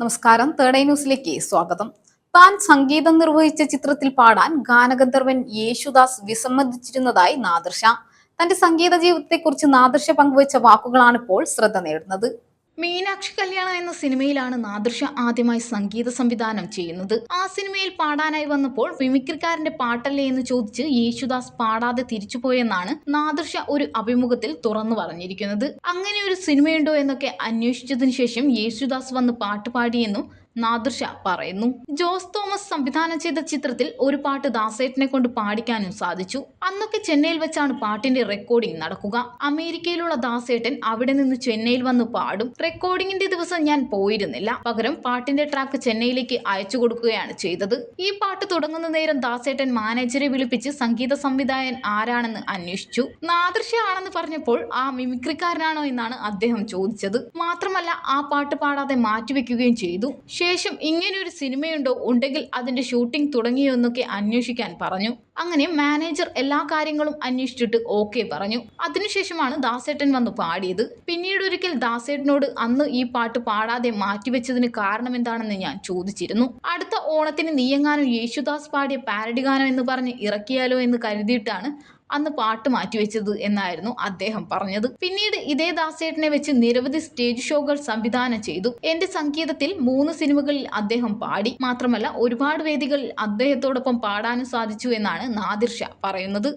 നമസ്കാരം. തേർഡ് ന്യൂസിലേക്ക് സ്വാഗതം. താൻ സംഗീതം നിർവഹിച്ച ചിത്രത്തിൽ പാടാൻ ഗാനഗന്ധർവൻ യേശുദാസ് വിസമ്മതിച്ചിരുന്നതായി നാദർഷ തന്റെ സംഗീത ജീവിതത്തെക്കുറിച്ച് നാദർശ പങ്കുവച്ച വാക്കുകളാണ് ഇപ്പോൾ ശ്രദ്ധ നേടുന്നത്. മീനാക്ഷി കല്യാണ എന്ന സിനിമയിലാണ് നാദൃശ ആദ്യമായി സംഗീത സംവിധാനം ചെയ്യുന്നത്. ആ സിനിമയിൽ പാടാനായി വന്നപ്പോൾ മിമിക്രിക്കാരന്റെ പാട്ടല്ലേ എന്ന് ചോദിച്ച് യേശുദാസ് പാടാതെ തിരിച്ചുപോയെന്നാണ് നാദൃശ ഒരു അഭിമുഖത്തിൽ തുറന്നു പറഞ്ഞിരിക്കുന്നത്. അങ്ങനെ ഒരു സിനിമയുണ്ടോ എന്നൊക്കെ അന്വേഷിച്ചതിനു ശേഷം യേശുദാസ് വന്ന് പാട്ട് പാടിയെന്നും നാദൃശ പറയുന്നു. ജോസ് തോമസ് സംവിധാനം ചെയ്ത ചിത്രത്തിൽ ഒരു പാട്ട് ദാസേട്ടനെ കൊണ്ട് പാടിക്കാനും സാധിച്ചു. അന്നൊക്കെ ചെന്നൈയിൽ വെച്ചാണ് പാട്ടിന്റെ റെക്കോർഡിംഗ് നടക്കുക. അമേരിക്കയിലുള്ള ദാസേട്ടൻ അവിടെ നിന്ന് ചെന്നൈയിൽ വന്ന് പാടും. റെക്കോർഡിംഗിന്റെ ദിവസം ഞാൻ പോയിരുന്നില്ല. പകരം പാട്ടിന്റെ ട്രാക്ക് ചെന്നൈയിലേക്ക് അയച്ചു കൊടുക്കുകയാണ് ചെയ്തത്. ഈ പാട്ട് തുടങ്ങുന്ന നേരം ദാസേട്ടൻ മാനേജറെ വിളിപ്പിച്ച് സംഗീത സംവിധായകൻ ആരാണെന്ന് അന്വേഷിച്ചു. നാദൃശ ആണെന്ന് പറഞ്ഞപ്പോൾ ആ മിമിക്രിക്കാരനാണോ എന്നാണ് അദ്ദേഹം ചോദിച്ചത്. മാത്രമല്ല ആ പാട്ട് പാടാതെ മാറ്റിവെക്കുകയും ചെയ്തു. ശേഷം ഇങ്ങനെയൊരു സിനിമയുണ്ടോ ഉണ്ടെങ്കിൽ അതിന്റെ ഷൂട്ടിംഗ് തുടങ്ങിയോ എന്നൊക്കെ അന്വേഷിക്കാൻ പറഞ്ഞു. അങ്ങനെ മാനേജർ എല്ലാ കാര്യങ്ങളും അന്വേഷിച്ചിട്ട് ഓക്കെ പറഞ്ഞു. അതിനുശേഷമാണ് ദാസേട്ടൻ വന്ന് പാടിയത്. പിന്നീട് ഒരിക്കൽ ദാസേട്ടനോട് അന്ന് ഈ പാട്ട് പാടാതെ മാറ്റിവെച്ചതിന് കാരണം എന്താണെന്ന് ഞാൻ ചോദിച്ചിരുന്നു. അടുത്ത ഓണത്തിന് നീയങ്ങാനും യേശുദാസ് പാടിയ പാരഡി ഗാനം എന്ന് പറഞ്ഞ് ഇറക്കിയാലോ എന്ന് കരുതിയിട്ടാണ് അന്ന് പാട്ട് മാറ്റിവെച്ചത് എന്നായിരുന്നു അദ്ദേഹം പറഞ്ഞത്. പിന്നീട് ഇതേ ദാസേട്ടനെ വെച്ച് നിരവധി സ്റ്റേജ് ഷോകൾ സംവിധാനം ചെയ്തു. എന്റെ സംഗീതത്തിൽ മൂന്ന് സിനിമകളിൽ അദ്ദേഹം പാടി. മാത്രമല്ല ഒരുപാട് വേദികളിൽ അദ്ദേഹത്തോടൊപ്പം പാടാനും സാധിച്ചു എന്നാണ് നാദിർഷ പറയുന്നത്.